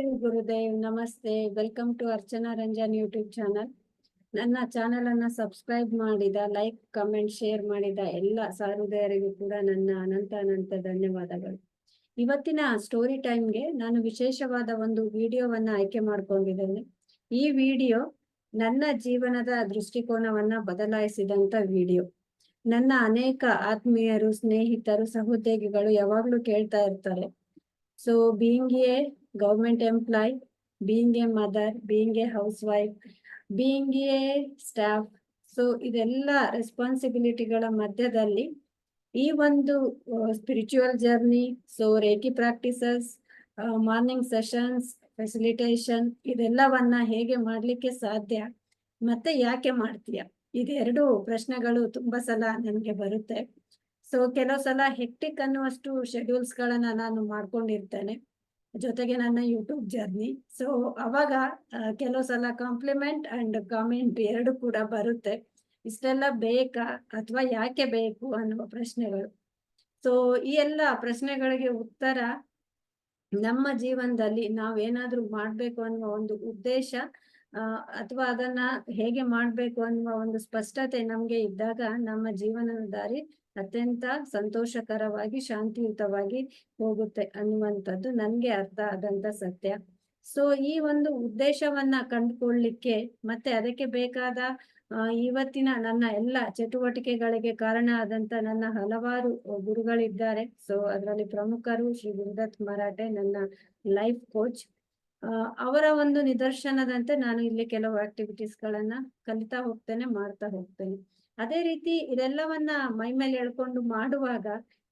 ಶ್ರೀ ಗುರುದೇವ್, ನಮಸ್ತೆ. Welcome to Archana Ranjan YouTube channel ನನ್ನ channel ಅನ್ನ ಸಬ್ಸ್ಕ್ರೈಬ್ ಮಾಡಿದ ಲೈಕ್ ಕಮೆಂಟ್ ಶೇರ್ ಮಾಡಿದ ಎಲ್ಲ ಸಹೃದಯರಿಗೂ ಕೂಡ ನನ್ನ ಅನಂತ ಅನಂತ ಧನ್ಯವಾದಗಳು. ಇವತ್ತಿನ ಸ್ಟೋರಿ ಟೈಮ್ಗೆ ನಾನು ವಿಶೇಷವಾದ ಒಂದು ವಿಡಿಯೋವನ್ನ ಆಯ್ಕೆ ಮಾಡ್ಕೊಂಡಿದ್ದೇನೆ. ಈ ವಿಡಿಯೋ ನನ್ನ ಜೀವನದ ದೃಷ್ಟಿಕೋನವನ್ನ ಬದಲಾಯಿಸಿದಂತ ವಿಡಿಯೋ. ನನ್ನ ಅನೇಕ ಆತ್ಮೀಯರು, ಸ್ನೇಹಿತರು, ಸಹೋದ್ಯೋಗಿಗಳು ಯಾವಾಗ್ಲೂ ಕೇಳ್ತಾ ಇರ್ತಾರೆ. So being government employee being a mother being a housewife a staff so ಇದೆಲ್ಲ ರೆಸ್ಪಾನ್ಸಿಬಿಲಿಟಿಗಳ ಮಧ್ಯದಲ್ಲಿ ಈ ಒಂದು spiritual journey so Reiki practices morning sessions facilitation ಇದೆಲ್ಲವನ್ನ ಹೇಗೆ ಮಾಡ್ಲಿಕ್ಕೆ ಸಾಧ್ಯ, ಮತ್ತೆ ಯಾಕೆ ಮಾಡ್ತೀಯ? ಇದೆರಡು ಪ್ರಶ್ನೆಗಳು ತುಂಬಾ ಸಲ ನನಗೆ ಬರುತ್ತೆ. ಸೊ ಕೆಲವು ಸಲ ಹೆಕ್ಟಿಕ್ ಅನ್ನುವಷ್ಟು ಶೆಡ್ಯೂಲ್ಸ್ ಗಳನ್ನ ನಾನು ಮಾಡ್ಕೊಂಡಿರ್ತೇನೆ. ಜೊತೆಗೆ ನನ್ನ ಯೂಟ್ಯೂಬ್ ಜರ್ನಿ ಸೊ ಅವಾಗ ಕೆಲವು ಸಲ ಕಾಂಪ್ಲಿಮೆಂಟ್ ಅಂಡ್ ಕಾಮೆಂಟ್ ಎರಡು ಕೂಡ ಬರುತ್ತೆ. ಇಷ್ಟೆಲ್ಲ ಬೇಕಾ ಅಥವಾ ಯಾಕೆ ಬೇಕು ಅನ್ನುವ ಪ್ರಶ್ನೆಗಳು. ಸೊ ಈ ಎಲ್ಲ ಪ್ರಶ್ನೆಗಳಿಗೆ ಉತ್ತರ ನಮ್ಮ ಜೀವನದಲ್ಲಿ ನಾವೇನಾದ್ರೂ ಮಾಡ್ಬೇಕು ಅನ್ನುವ ಒಂದು ಉದ್ದೇಶ ಅಥವಾ ಅದನ್ನ ಹೇಗೆ ಮಾಡ್ಬೇಕು ಅನ್ನುವ ಒಂದು ಸ್ಪಷ್ಟತೆ ನಮ್ಗೆ ಇದ್ದಾಗ ನಮ್ಮ ಜೀವನದ ದಾರಿ ಅತ್ಯಂತ ಸಂತೋಷಕರವಾಗಿ, ಶಾಂತಿಯುತವಾಗಿ ಹೋಗುತ್ತೆ ಅನ್ನುವಂಥದ್ದು ನನ್ಗೆ ಅರ್ಥ ಆದಂತ ಸತ್ಯ. ಸೊ ಈ ಒಂದು ಉದ್ದೇಶವನ್ನ ಕಂಡುಕೊಳ್ಳಿಕ್ಕೆ ಮತ್ತೆ ಅದಕ್ಕೆ ಬೇಕಾದ ಇವತ್ತಿನ ನನ್ನ ಎಲ್ಲ ಚಟುವಟಿಕೆಗಳಿಗೆ ಕಾರಣ ಆದಂತ ನನ್ನ ಹಲವಾರು ಗುರುಗಳಿದ್ದಾರೆ. ಸೊ ಅದರಲ್ಲಿ ಪ್ರಮುಖರು ಶ್ರೀ ಗುರುದತ್ ಮರಾಠೆ, ನನ್ನ ಲೈಫ್ ಕೋಚ್ ಅವರ ಒಂದು ನಿದರ್ಶನದಂತೆ ನಾನು ಇಲ್ಲಿ ಕೆಲವು ಆಕ್ಟಿವಿಟೀಸ್ ಗಳನ್ನ ಕಲಿತಾ ಹೋಗ್ತೇನೆ, ಮಾಡ್ತಾ ಹೋಗ್ತೇನೆ. ಅದೇ ರೀತಿ ಇದೆಲ್ಲವನ್ನ ಮೈ ಮೇಲೆ ಎಳ್ಕೊಂಡು ಮಾಡುವಾಗ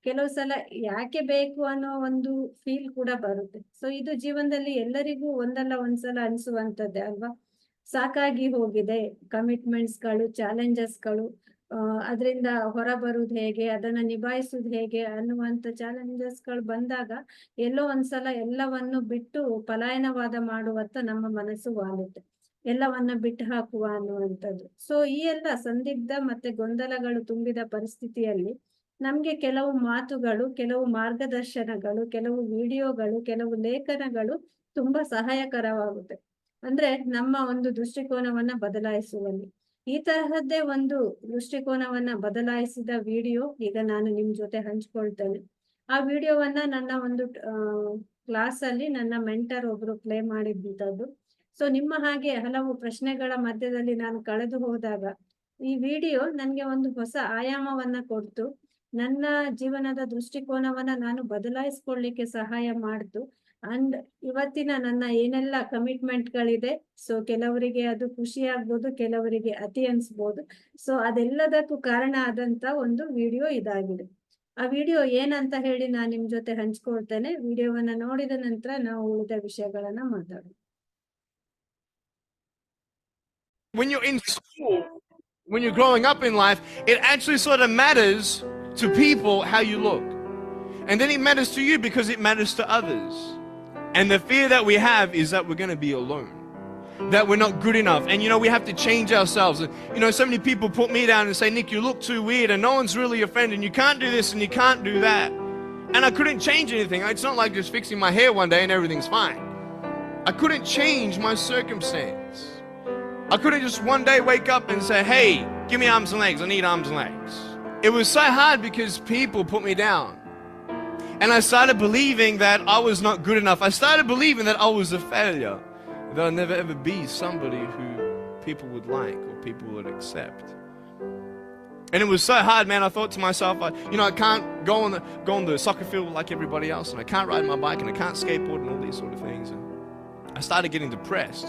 ಕೆಲವು ಸಲ ಯಾಕೆ ಬೇಕು ಅನ್ನೋ ಒಂದು ಫೀಲ್ ಕೂಡ ಬರುತ್ತೆ. ಸೊ ಇದು ಜೀವನದಲ್ಲಿ ಎಲ್ಲರಿಗೂ ಒಂದಲ್ಲ ಒಂದ್ಸಲ ಅನ್ಸುವಂತದ್ದೇ ಅಲ್ವಾ? ಸಾಕಾಗಿ ಹೋಗಿದೆ ಕಮಿಟ್ಮೆಂಟ್ಸ್ಗಳು ಚಾಲೆಂಜಸ್ಗಳು ಅದರಿಂದ ಹೊರ ಬರುದು ಹೇಗೆ, ಅದನ್ನ ನಿಭಾಯಿಸುದು ಹೇಗೆ ಅನ್ನುವಂತ ಚಾಲೆಂಜಸ್ಗಳು ಬಂದಾಗ ಎಲ್ಲೋ ಒಂದ್ಸಲ ಎಲ್ಲವನ್ನು ಬಿಟ್ಟು ಪಲಾಯನವಾದ ಮಾಡುವತ್ತ ನಮ್ಮ ಮನಸ್ಸು ವಾಲುತ್ತೆ. ಎಲ್ಲವನ್ನ ಬಿಟ್ಟು ಹಾಕುವ ಅನ್ನುವಂಥದ್ದು. ಸೊ ಈ ಎಲ್ಲ ಸಂದಿಗ್ಧ ಮತ್ತೆ ಗೊಂದಲಗಳು ತುಂಬಿದ ಪರಿಸ್ಥಿತಿಯಲ್ಲಿ ನಮ್ಗೆ ಕೆಲವು ಮಾತುಗಳು, ಕೆಲವು ಮಾರ್ಗದರ್ಶನಗಳು, ಕೆಲವು ವಿಡಿಯೋಗಳು, ಕೆಲವು ಲೇಖನಗಳು ತುಂಬಾ ಸಹಾಯಕರವಾಗುತ್ತೆ. ಅಂದ್ರೆ ನಮ್ಮ ಒಂದು ದೃಷ್ಟಿಕೋನವನ್ನ ಬದಲಾಯಿಸುವಲ್ಲಿ. ಈ ತರಹದ್ದೇ ಒಂದು ದೃಷ್ಟಿಕೋನವನ್ನ ಬದಲಾಯಿಸಿದ ವಿಡಿಯೋ ಈಗ ನಾನು ನಿಮ್ ಜೊತೆ ಹಂಚ್ಕೊಳ್ತೇನೆ. ಆ ವಿಡಿಯೋವನ್ನ ನನ್ನ ಒಂದು ಕ್ಲಾಸ್ ಅಲ್ಲಿ ನನ್ನ ಮೆಂಟರ್ ಒಬ್ರು ಪ್ಲೇ ಮಾಡಿದ್ದಂಥದ್ದು. ಸೊ, ನಿಮ್ಮ ಹಾಗೆ ಹಲವು ಪ್ರಶ್ನೆಗಳ ಮಧ್ಯದಲ್ಲಿ ನಾನು ಕಳೆದು ಹೋದಾಗ ಈ ವಿಡಿಯೋ ನನ್ಗೆ ಒಂದು ಹೊಸ ಆಯಾಮವನ್ನ ಕೊಡ್ತು. ನನ್ನ ಜೀವನದ ದೃಷ್ಟಿಕೋನವನ್ನ ನಾನು ಬದಲಾಯಿಸ್ಕೊಳ್ಳಿಕ್ಕೆ ಸಹಾಯ ಮಾಡ್ತು. ಅಂಡ್ ಇವತ್ತಿನ ನನ್ನ ಏನೆಲ್ಲ ಕಮಿಟ್ಮೆಂಟ್ ಗಳಿದೆ ಸೊ ಕೆಲವರಿಗೆ ಅದು ಖುಷಿ ಆಗ್ಬೋದು, ಕೆಲವರಿಗೆ ಅತಿ ಅನ್ಸ್ಬೋದು. ಸೊ ಅದೆಲ್ಲದಕ್ಕೂ ಕಾರಣ ಆದಂತ ಒಂದು ವಿಡಿಯೋ ಇದಾಗಿದೆ. ಆ ವಿಡಿಯೋ ಏನಂತ ಹೇಳಿ ನಾನು ನಿಮ್ ಜೊತೆ ಹಂಚ್ಕೊಳ್ತೇನೆ. ವಿಡಿಯೋವನ್ನ ನೋಡಿದ ನಂತರ ನಾವು ಉಳಿದ ವಿಷಯಗಳನ್ನ ಮಾತಾಡೋಣ. To people how you look. And then it matters to you because it matters to others. And the fear that we have is that we're going to be alone, that we're not good enough. And you know, we have to change ourselves. And you know, so many people put me down and say, Nick, you look too weird and no one's really friend and you can't do this and you can't do that. And I couldn't change anything. It's not like just fixing my hair one day and everything's fine. I couldn't change my circumstance. I couldn't just one day wake up and say, hey, give me arms and legs. I need arms and legs. It was so hard because people put me down. And I started believing that I was not good enough. I started believing that I was a failure. That I'd never ever be somebody who people would like or people would accept. And it was so hard, man. I thought to myself, I, you know, I can't go on the go on the soccer field like everybody else, and I can't ride my bike, and I can't skateboard, and all these sort of things. And I started getting depressed.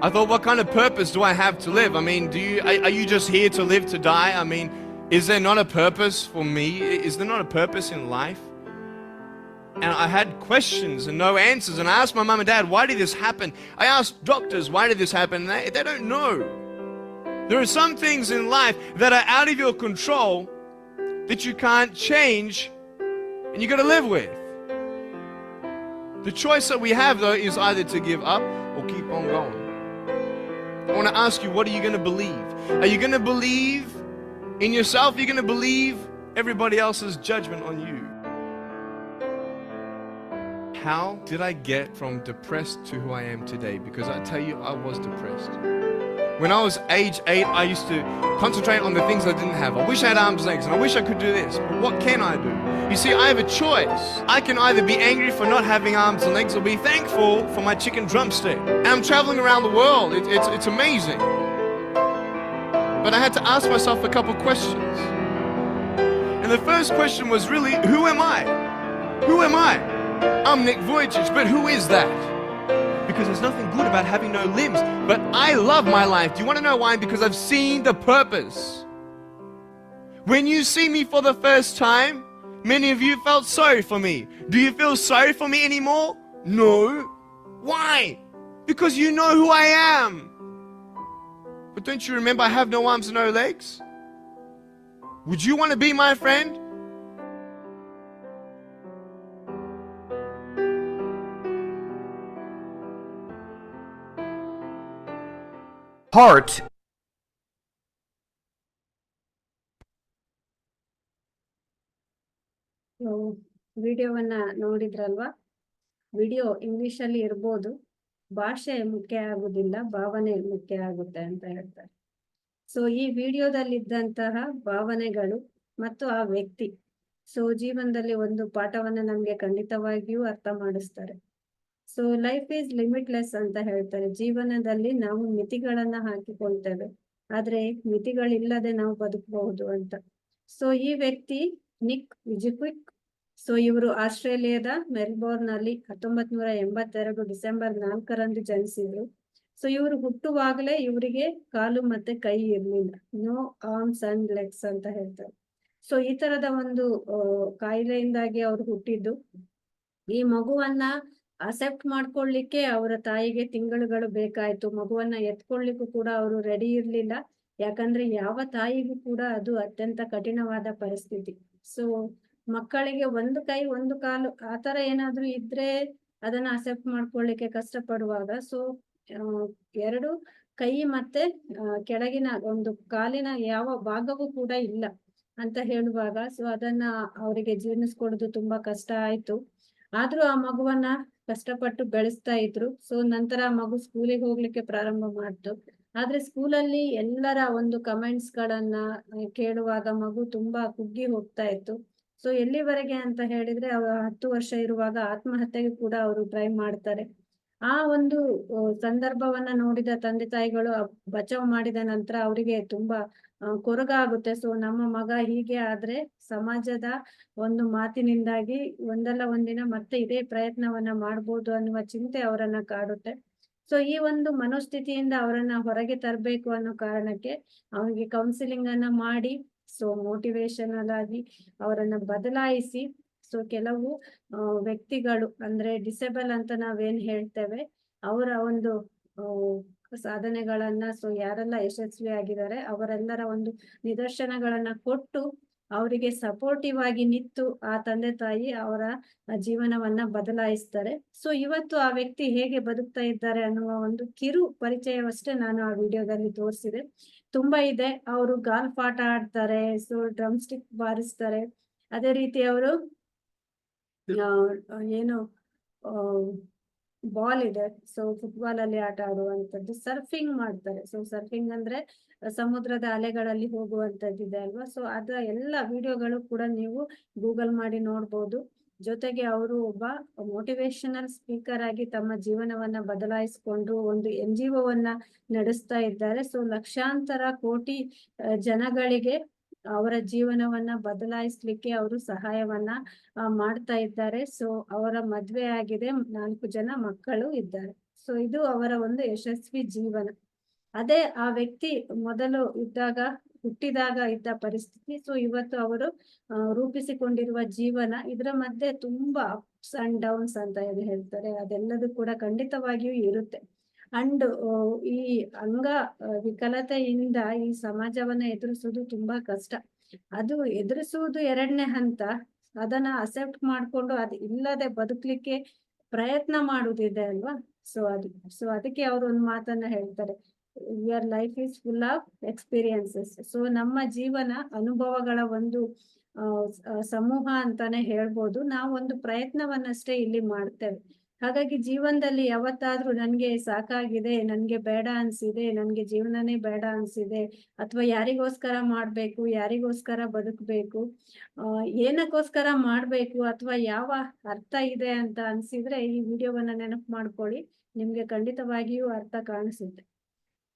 I thought, what kind of purpose do I have to live? I mean, do you are, are you just here to live to die? I mean, is there not a purpose for me? Is there not a purpose in life? And I had questions and no answers. And I asked my mum and dad, why did this happen? I asked doctors, why did this happen? And they, they don't know. There are some things in life that are out of your control that you can't change and you've got to live with. The choice that we have, though, is either to give up or keep on going. I want to ask you, what are you going to believe? Are you going to believe in yourself? Are you going to believe everybody else's judgment on you? How did I get from depressed to who I am today? Because I tell you, I was depressed. When I was age eight, I used to concentrate on the things I didn't have. I wish I had arms and legs, and I wish I could do this. But what can I do? You see, I have a choice. I can either be angry for not having arms and legs, or be thankful for my chicken drumstick. And I'm traveling around the world. It, it's it's amazing. But I had to ask myself a couple questions. And the first question was really, who am I? Who am I? I'm Nick Vujicic, but who is that? Because there's nothing good about having no limbs. But I love my life. Do you want to know why? Because I've seen the purpose. When you see me for the first time, many of you felt sorry for me. Do you feel sorry for me anymore? No. Why? Because you know who I am. But don't you remember I have no arms and no legs? Would you want to be my friend? Heart ವಿಡಿಯೋವನ್ನ ನೋಡಿದ್ರಲ್ವಾ? Video English ಅಲ್ಲಿ ಇರ್ಬೋದು. ಭಾಷೆ ಮುಖ್ಯ ಆಗುದಿಲ್ಲ ಭಾವನೆ ಮುಖ್ಯ ಆಗುತ್ತೆ ಅಂತ ಹೇಳ್ತಾರೆ. ಸೊ ಈ ವಿಡಿಯೋದಲ್ಲಿದ್ದಂತಹ ಭಾವನೆಗಳು ಮತ್ತು ಆ ವ್ಯಕ್ತಿ, ಸೊ, ಜೀವನದಲ್ಲಿ ಒಂದು ಪಾಠವನ್ನ ನಮ್ಗೆ ಖಂಡಿತವಾಗಿಯೂ ಅರ್ಥ ಮಾಡಿಸ್ತಾರೆ. ಸೊ ಲೈಫ್ ಈಸ್ ಲಿಮಿಟ್ಲೆಸ್ ಅಂತ ಹೇಳ್ತಾರೆ. ಜೀವನದಲ್ಲಿ ನಾವು ಮಿತಿಗಳನ್ನ ಹಾಕಿಕೊಳ್ತೇವೆ. ಆದ್ರೆ ಮಿತಿಗಳಿಲ್ಲದೆ ನಾವು ಬದುಕಬಹುದು ಅಂತ. ಸೊ ಈ ವ್ಯಕ್ತಿ ನಿಕ್ ವಿಜಿಕ್ವಿಕ್. ಸೊ ಇವರು ಆಸ್ಟ್ರೇಲಿಯಾದ ಮೆಲ್ಬೋರ್ನ್ ಅಲ್ಲಿ ಹತ್ತೊಂಬತ್ ನೂರ ಎಂಬತ್ತೆರಡು ಡಿಸೆಂಬರ್ ನಾಲ್ಕರಂದು ಜನಿಸಿದ್ರು. ಸೊ ಇವರು ಹುಟ್ಟುವಾಗಲೇ ಇವರಿಗೆ ಕಾಲು ಮತ್ತೆ ಕೈ ಇರ್ಲಿಲ್ಲ. ನೋ ಆರ್ಮ್ಸ್ ಅಂಡ್ ಲೆಗ್ಸ್ ಅಂತ ಹೇಳ್ತಾರೆ. ಸೊ ಈ ತರದ ಒಂದು ಕಾಯಿಲೆಯಿಂದಾಗಿ ಅವ್ರು ಹುಟ್ಟಿದ್ದು. ಈ ಮಗುವನ್ನ ಅಸೆಪ್ಟ್ ಮಾಡ್ಕೊಳ್ಳಿಕ್ಕೆ ಅವರ ತಾಯಿಗೆ ತಿಂಗಳುಗಳು ಬೇಕಾಯ್ತು. ಮಗುವನ್ನ ಎತ್ಕೊಳ್ಳಿಕ್ಕೂ ಕೂಡ ಅವರು ರೆಡಿ ಇರ್ಲಿಲ್ಲ. ಯಾಕಂದ್ರೆ ಯಾವ ತಾಯಿಗೂ ಕೂಡ ಅದು ಅತ್ಯಂತ ಕಠಿಣವಾದ ಪರಿಸ್ಥಿತಿ. ಸೊ ಮಕ್ಕಳಿಗೆ ಒಂದು ಕೈ, ಒಂದು ಕಾಲು ಆತರ ಏನಾದ್ರೂ ಇದ್ರೆ ಅದನ್ನ ಅಸೆಪ್ಟ್ ಮಾಡ್ಕೊಳ್ಳಿಕ್ಕೆ ಕಷ್ಟ ಪಡುವಾಗ ಸೊ ಎರಡು, ಕೈ ಮತ್ತೆ ಕೆಳಗಿನ ಒಂದು ಕಾಲಿನ ಯಾವ ಭಾಗವೂ ಕೂಡ ಇಲ್ಲ ಅಂತ ಹೇಳುವಾಗ ಸೊ ಅದನ್ನ ಅವರಿಗೆ ಜೀರ್ಣಿಸ್ಕೊಡೋದು ತುಂಬಾ ಕಷ್ಟ ಆಯ್ತು. ಆದ್ರೂ ಆ ಮಗುವನ್ನ ಕಷ್ಟಪಟ್ಟು ಬೆಳೆಸ್ತಾ ಇದ್ರು. ಸೊ ನಂತರ ಮಗು ಸ್ಕೂಲಿಗೆ ಹೋಗ್ಲಿಕ್ಕೆ ಪ್ರಾರಂಭ ಮಾಡ್ತು. ಆದ್ರೆ ಸ್ಕೂಲಲ್ಲಿ ಎಲ್ಲರ ಒಂದು ಕಮೆಂಟ್ಸ್ ಗಳನ್ನ ಕೇಳುವಾಗ ಮಗು ತುಂಬಾ ಕುಗ್ಗಿ ಹೋಗ್ತಾ ಇತ್ತು. ಸೊ ಎಲ್ಲಿವರೆಗೆ ಅಂತ ಹೇಳಿದ್ರೆ ಅವ್ರ ಹತ್ತು ವರ್ಷ ಇರುವಾಗ ಆತ್ಮಹತ್ಯೆಗೆ ಕೂಡ ಅವರು ಟ್ರೈ ಮಾಡ್ತಾರೆ. ಆ ಒಂದು ಸಂದರ್ಭವನ್ನ ನೋಡಿದ ತಂದೆ ತಾಯಿಗಳು ಬಚಾವ್ ಮಾಡಿದ ನಂತರ ಅವರಿಗೆ ತುಂಬಾ ಆ, ಕೊರಗ ಆಗುತ್ತೆ ಸೊ ನಮ್ಮ ಮಗ ಹೀಗೆ ಆದ್ರೆ ಸಮಾಜದ ಒಂದು ಮಾತಿನಿಂದಾಗಿ ಒಂದಲ್ಲ ಒಂದಿನ ಮತ್ತೆ ಇದೇ ಪ್ರಯತ್ನವನ್ನ ಮಾಡ್ಬೋದು ಅನ್ನುವ ಚಿಂತೆ ಅವರನ್ನ ಕಾಡುತ್ತೆ. ಸೊ ಈ ಒಂದು ಮನೋಸ್ಥಿತಿಯಿಂದ ಅವರನ್ನ ಹೊರಗೆ ತರಬೇಕು ಅನ್ನೋ ಕಾರಣಕ್ಕೆ ಅವನಿಗೆ ಕೌನ್ಸಿಲಿಂಗ್ ಅನ್ನ ಮಾಡಿ ಸೊ ಮೋಟಿವೇಶನಲ್ ಆಗಿ ಅವರನ್ನ ಬದಲಾಯಿಸಿ ಸೊ ಕೆಲವು ವ್ಯಕ್ತಿಗಳು ಅಂದ್ರೆ ಡಿಸೇಬಲ್ ಅಂತ ನಾವೇನ್ ಹೇಳ್ತೇವೆ ಅವರ ಒಂದು ಸಾಧನೆಗಳನ್ನ ಸೊ ಯಾರೆಲ್ಲ ಯಶಸ್ವಿ ಆಗಿದ್ದಾರೆ, ಅವರೆಲ್ಲರ ಒಂದು ನಿದರ್ಶನಗಳನ್ನ ಕೊಟ್ಟು ಅವರಿಗೆ ಸಪೋರ್ಟಿವ್ ಆಗಿ ನಿಂತು ಆ ತಂದೆ ತಾಯಿ ಅವರ ಜೀವನವನ್ನ ಬದಲಾಯಿಸ್ತಾರೆ. ಸೊ ಇವತ್ತು ಆ ವ್ಯಕ್ತಿ ಹೇಗೆ ಬದುಕ್ತಾ ಇದ್ದಾರೆ ಅನ್ನುವ ಒಂದು ಕಿರು ಪರಿಚಯವಷ್ಟೇ ನಾನು ಆ ವಿಡಿಯೋದಲ್ಲಿ ತೋರಿಸಿದೆ. ತುಂಬಾ ಇದೆ, ಅವರು ಗಾಲ್ಫ್ ಆಟ ಆಡ್ತಾರೆ ಸೊ ಡ್ರಮ್ ಸ್ಟಿಕ್ ಬಾರಿಸ್ತಾರೆ. ಅದೇ ರೀತಿ ಅವರು ಏನು ಬಾಲ್ ಇದೆ. ಸೊ ಫುಟ್ಬಾಲ್ ಅಲ್ಲಿ ಆಟ ಆಡುವಂತದ್ದು ಸರ್ಫಿಂಗ್ ಮಾಡ್ತಾರೆ. ಸೊ ಸರ್ಫಿಂಗ್ ಅಂದ್ರೆ ಸಮುದ್ರದ ಅಲೆಗಳಲ್ಲಿ ಹೋಗುವಂತದ್ದಿದೆ ಅಲ್ವಾ? ಸೊ ಅದ ಎಲ್ಲ ವಿಡಿಯೋಗಳು ಕೂಡ ನೀವು ಗೂಗಲ್ ಮಾಡಿ ನೋಡ್ಬೋದು. ಜೊತೆಗೆ ಅವರು ಒಬ್ಬ ಮೋಟಿವೇಶನಲ್ ಸ್ಪೀಕರ್ ಆಗಿ ತಮ್ಮ ಜೀವನವನ್ನ ಬದಲಾಯಿಸಿಕೊಂಡು ಒಂದು ಎನ್ ಜಿ ಒವನ್ನ ನಡೆಸ್ತಾ ಇದ್ದಾರೆ. ಸೊ ಲಕ್ಷಾಂತರ ಕೋಟಿ ಜನಗಳಿಗೆ ಅವರ ಜೀವನವನ್ನ ಬದಲಾಯಿಸ್ಲಿಕ್ಕೆ ಅವರು ಸಹಾಯವನ್ನ ಮಾಡ್ತಾ ಇದ್ದಾರೆ. ಸೊ ಅವರ ಮದ್ವೆ ಆಗಿದೆ. ನಾಲ್ಕು ಜನ ಮಕ್ಕಳು ಇದ್ದಾರೆ. ಸೊ ಇದು ಅವರ ಒಂದು ಯಶಸ್ವಿ ಜೀವನ. ಅದೇ ಆ ವ್ಯಕ್ತಿ ಮೊದಲು ಇದ್ದಾಗ, ಹುಟ್ಟಿದಾಗ ಇದ್ದ ಪರಿಸ್ಥಿತಿ. ಸೊ ಇವತ್ತು ಅವರು ರೂಪಿಸಿಕೊಂಡಿರುವ ಜೀವನ ಇದರ ಮಧ್ಯೆ ತುಂಬಾ ಅಪ್ಸ್ ಅಂಡ್ ಡೌನ್ಸ್ ಅಂತ ಹೇಳ್ತಾರೆ. ಅದೆಲ್ಲದೂ ಕೂಡ ಖಂಡಿತವಾಗಿಯೂ ಇರುತ್ತೆ. ಅಂಡ್ ಈ ಅಂಗ ವಿಕಲತೆಯಿಂದ ಈ ಸಮಾಜವನ್ನ ಎದುರಿಸೋದು ತುಂಬಾ ಕಷ್ಟ. ಅದು ಎದುರಿಸುವುದು ಎರಡನೇ ಹಂತ. ಅದನ್ನ ಅಸೆಪ್ಟ್ ಮಾಡ್ಕೊಂಡು ಅದು ಇಲ್ಲದೆ ಬದುಕಲಿಕ್ಕೆ ಪ್ರಯತ್ನ ಮಾಡುವುದಿದೆ ಅಲ್ವಾ? ಸೊ ಅದು ಸೊ ಅದಕ್ಕೆ ಅವರು ಒಂದು ಮಾತನ್ನ ಹೇಳ್ತಾರೆ. Your life is full of experiences so ನಮ್ಮ ಜೀವನ ಅನುಭವಗಳ ಒಂದು ಸಮೂಹ ಅಂತಾನೆ ಹೇಳ್ಬೋದು. ನಾವು ಒಂದು ಪ್ರಯತ್ನವನ್ನಷ್ಟೇ ಇಲ್ಲಿ ಮಾಡ್ತೇವೆ. ಹಾಗಾಗಿ ಜೀವನದಲ್ಲಿ ಯಾವತ್ತಾದ್ರೂ ನನ್ಗೆ ಸಾಕಾಗಿದೆ, ನನ್ಗೆ ಬೇಡ ಅನ್ಸಿದೆ, ನನ್ಗೆ ಜೀವನನೇ ಬೇಡ ಅನ್ಸಿದೆ, ಅಥವಾ ಯಾರಿಗೋಸ್ಕರ ಮಾಡ್ಬೇಕು, ಯಾರಿಗೋಸ್ಕರ ಬದುಕ್ಬೇಕು ಏನಕ್ಕೋಸ್ಕರ ಮಾಡ್ಬೇಕು, ಅಥವಾ ಯಾವ ಅರ್ಥ ಇದೆ ಅಂತ ಅನ್ಸಿದ್ರೆ ಈ ವಿಡಿಯೋವನ್ನ ನೆನಪು ಮಾಡ್ಕೊಳ್ಳಿ, ನಿಮ್ಗೆ ಖಂಡಿತವಾಗಿಯೂ ಅರ್ಥ ಕಾಣಿಸುತ್ತೆ.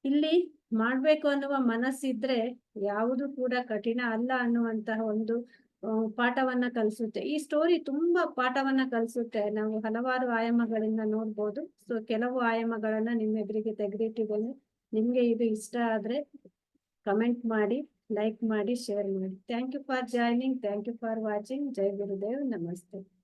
ಇಲ್ಲಿ ಮಾಡ್ಬೇಕು ಅನ್ನುವ ಮನಸ್ಸಿದ್ರೆ ಯಾವುದು ಕೂಡ ಕಠಿಣ ಅಲ್ಲ ಅನ್ನುವಂತಹ ಒಂದು ಪಾಠವನ್ನ ಕಲಿಸುತ್ತೆ. ಈ ಸ್ಟೋರಿ ತುಂಬಾ ಪಾಠವನ್ನ ಕಲಿಸುತ್ತೆ. ನಾವು ಹಲವಾರು ಆಯಾಮಗಳಿಂದ ನೋಡ್ಬೋದು. ಸೊ ಕೆಲವು ಆಯಾಮಗಳನ್ನ ನಿಮ್ಮ ಎದುರಿಗೆ ತೆಗೆದಿಟ್ಟಿದ್ದೇನೆ. ನಿಮ್ಗೆ ಇದು ಇಷ್ಟ ಆದ್ರೆ ಕಮೆಂಟ್ ಮಾಡಿ ಲೈಕ್ ಮಾಡಿ ಶೇರ್ ಮಾಡಿ. Thank you for joining thank you for watching ಜೈ ಗುರುದೇವ್. ನಮಸ್ತೆ.